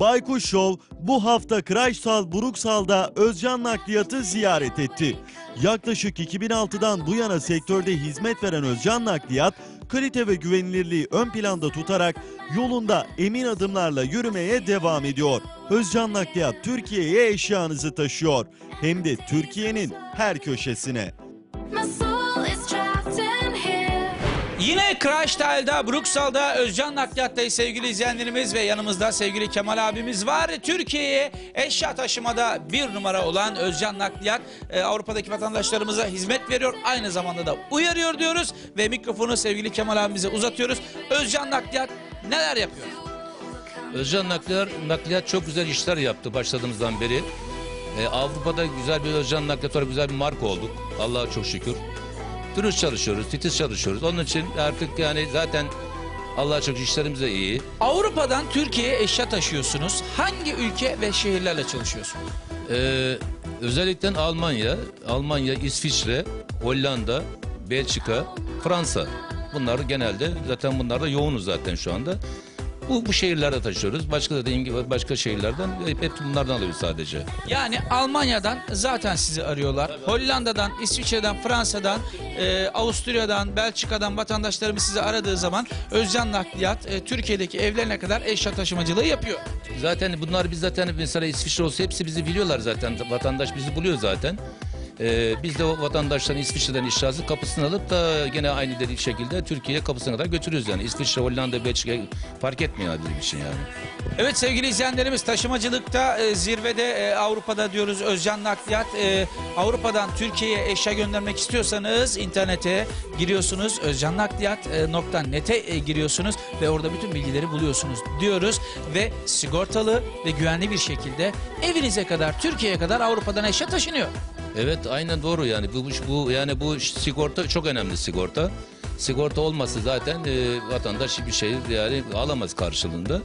Baykuş Show bu hafta Kreistal Bruksal'da Özcan Nakliyat'ı ziyaret etti. Yaklaşık 2006'dan bu yana sektörde hizmet veren Özcan Nakliyat, kalite ve güvenilirliği ön planda tutarak yolunda emin adımlarla yürümeye devam ediyor. Özcan Nakliyat Türkiye'ye eşyanızı taşıyor. Hem de Türkiye'nin her köşesine. Yine Crashtile'da, Bruksal'da, Özcan Nakliyat'tayız sevgili izleyenlerimiz ve yanımızda sevgili Kemal abimiz var. Türkiye'ye eşya taşımada bir numara olan Özcan Nakliyat e, Avrupa'daki vatandaşlarımıza hizmet veriyor. Aynı zamanda da uyarıyor diyoruz ve mikrofonu sevgili Kemal abimize uzatıyoruz. Özcan Nakliyat neler yapıyor? Özcan Nakliyat, Nakliyat çok güzel işler yaptı başladığımızdan beri. Ee, Avrupa'da güzel bir Özcan Nakliyat olarak güzel bir marka olduk. Allah'a çok şükür. Dürüst çalışıyoruz, titiz çalışıyoruz. Onun için artık yani zaten Allah'a çok işlerimiz de iyi. Avrupa'dan Türkiye'ye eşya taşıyorsunuz. Hangi ülke ve şehirlerle çalışıyorsunuz? Ee, özellikle Almanya, Almanya, İsviçre, Hollanda, Belçika, Fransa. Bunlar genelde zaten bunlar da yoğunuz zaten şu anda. Bu, bu şehirlerde taşıyoruz. Başka da dediğim başka şehirlerden hep, hep bunlardan alıyoruz sadece. Yani Almanya'dan zaten sizi arıyorlar. Hollanda'dan, İsviçre'den, Fransa'dan, e, Avusturya'dan, Belçika'dan vatandaşlarımız sizi aradığı zaman Özcan Nakliyat e, Türkiye'deki evlerine kadar eşya taşımacılığı yapıyor. Zaten bunlar biz zaten mesela İsviçre olsa hepsi bizi biliyorlar zaten. Vatandaş bizi buluyor zaten. Ee, biz de o vatandaşların İsviçre'den eşyası kapısını alıp da gene aynı dediği şekilde Türkiye'ye kapısına kadar götürüyoruz yani. İsviçre, Hollanda, Belçika fark etmiyor bizim için yani. Evet sevgili izleyenlerimiz taşımacılıkta e, zirvede e, Avrupa'da diyoruz Özcan Nakliyat. E, Avrupa'dan Türkiye'ye eşya göndermek istiyorsanız internete giriyorsunuz. özcannakliyat.net'e e, giriyorsunuz ve orada bütün bilgileri buluyorsunuz diyoruz. Ve sigortalı ve güvenli bir şekilde evinize kadar Türkiye'ye kadar Avrupa'dan eşya taşınıyor. Evet aynen doğru yani bu, bu, yani bu sigorta çok önemli sigorta. Sigorta olmasa zaten e, vatandaş bir şey yani alamaz karşılığında.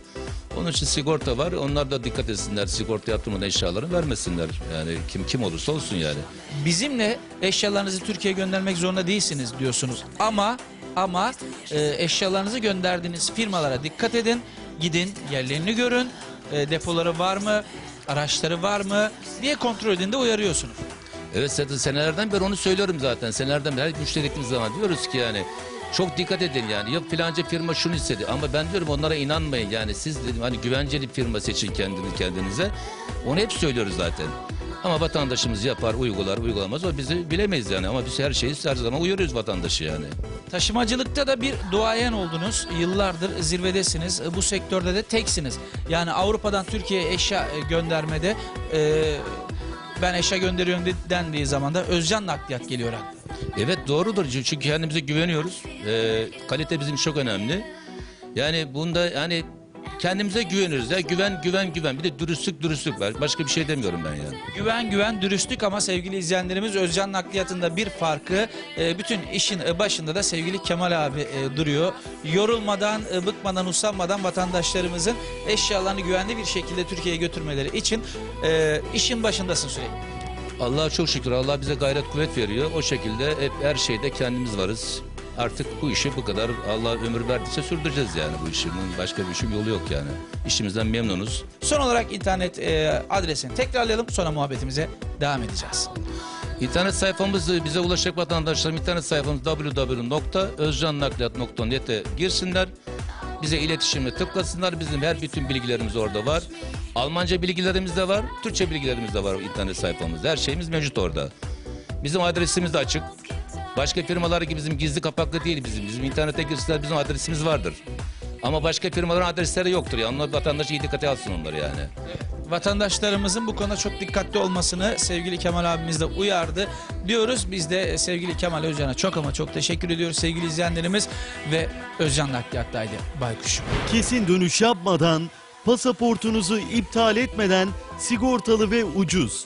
Onun için sigorta var. Onlar da dikkat etsinler. Sigorta yaptırmadan eşyalarını vermesinler. Yani kim kim olursa olsun yani. Bizimle eşyalarınızı Türkiye'ye göndermek zorunda değilsiniz diyorsunuz. Ama ama e, eşyalarınızı gönderdiğiniz firmalara dikkat edin. Gidin yerlerini görün. E, depoları var mı? Araçları var mı? diye kontrol edin de uyarıyorsunuz. Evet zaten senelerden beri onu söylüyorum zaten. Senelerden beri her müşteri gittiğimiz zaman diyoruz ki yani çok dikkat edin yani. Yok filanca firma şunu istedi ama ben diyorum onlara inanmayın. Yani siz dedim hani güvenceli firma seçin kendini kendinize. Onu hep söylüyoruz zaten. Ama vatandaşımız yapar, uygular, uygulamaz. O bizi bilemeyiz yani. Ama biz her şeyi her zaman uyarıyoruz vatandaşı yani. Taşımacılıkta da bir duayen oldunuz. Yıllardır zirvedesiniz. Bu sektörde de teksiniz. Yani Avrupa'dan Türkiye'ye eşya e, göndermede e, ben eşya gönderiyorum de- dendiği zaman da Özcan Nakliyat geliyor akla. Evet doğrudur çünkü kendimize güveniyoruz. Ee, kalite bizim çok önemli. Yani bunda yani kendimize güveniyoruz. Ya güven güven güven. Bir de dürüstlük dürüstlük var. Başka bir şey demiyorum ben yani. Güven güven dürüstlük ama sevgili izleyenlerimiz Özcan Nakliyat'ında bir farkı e, bütün işin e, başında da sevgili Kemal abi e, duruyor. Yorulmadan, e, bıkmadan, usanmadan vatandaşlarımızın eşyalarını güvenli bir şekilde Türkiye'ye götürmeleri için e, işin başındasın sürekli. Allah'a çok şükür. Allah bize gayret kuvvet veriyor. O şekilde hep her şeyde kendimiz varız. Artık bu işi bu kadar Allah ömür verdiyse sürdüreceğiz yani bu işin. Başka bir işim yolu yok yani. İşimizden memnunuz. Son olarak internet e, adresini tekrarlayalım sonra muhabbetimize devam edeceğiz. İnternet sayfamız bize ulaşacak vatandaşlarım internet sayfamız www.özcannakliyat.net'e girsinler. Bize iletişimle tıklasınlar. Bizim her bütün bilgilerimiz orada var. Almanca bilgilerimiz de var. Türkçe bilgilerimiz de var internet sayfamızda. Her şeyimiz mevcut orada. Bizim adresimiz de açık. Başka firmalar gibi bizim gizli kapaklı değil bizim. Bizim internete girsinler bizim adresimiz vardır. Ama başka firmaların adresleri yoktur. Yani onlar vatandaş iyi dikkate alsın onları yani. Vatandaşlarımızın bu konuda çok dikkatli olmasını sevgili Kemal abimiz de uyardı diyoruz. Biz de e, sevgili Kemal Özcan'a çok ama çok teşekkür ediyoruz sevgili izleyenlerimiz ve Özcan Nakliyat'taydı Baykuş. Kesin dönüş yapmadan, pasaportunuzu iptal etmeden sigortalı ve ucuz.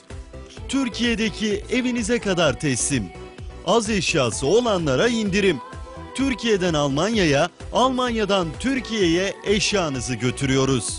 Türkiye'deki evinize kadar teslim. Az eşyası olanlara indirim. Türkiye'den Almanya'ya, Almanya'dan Türkiye'ye eşyanızı götürüyoruz.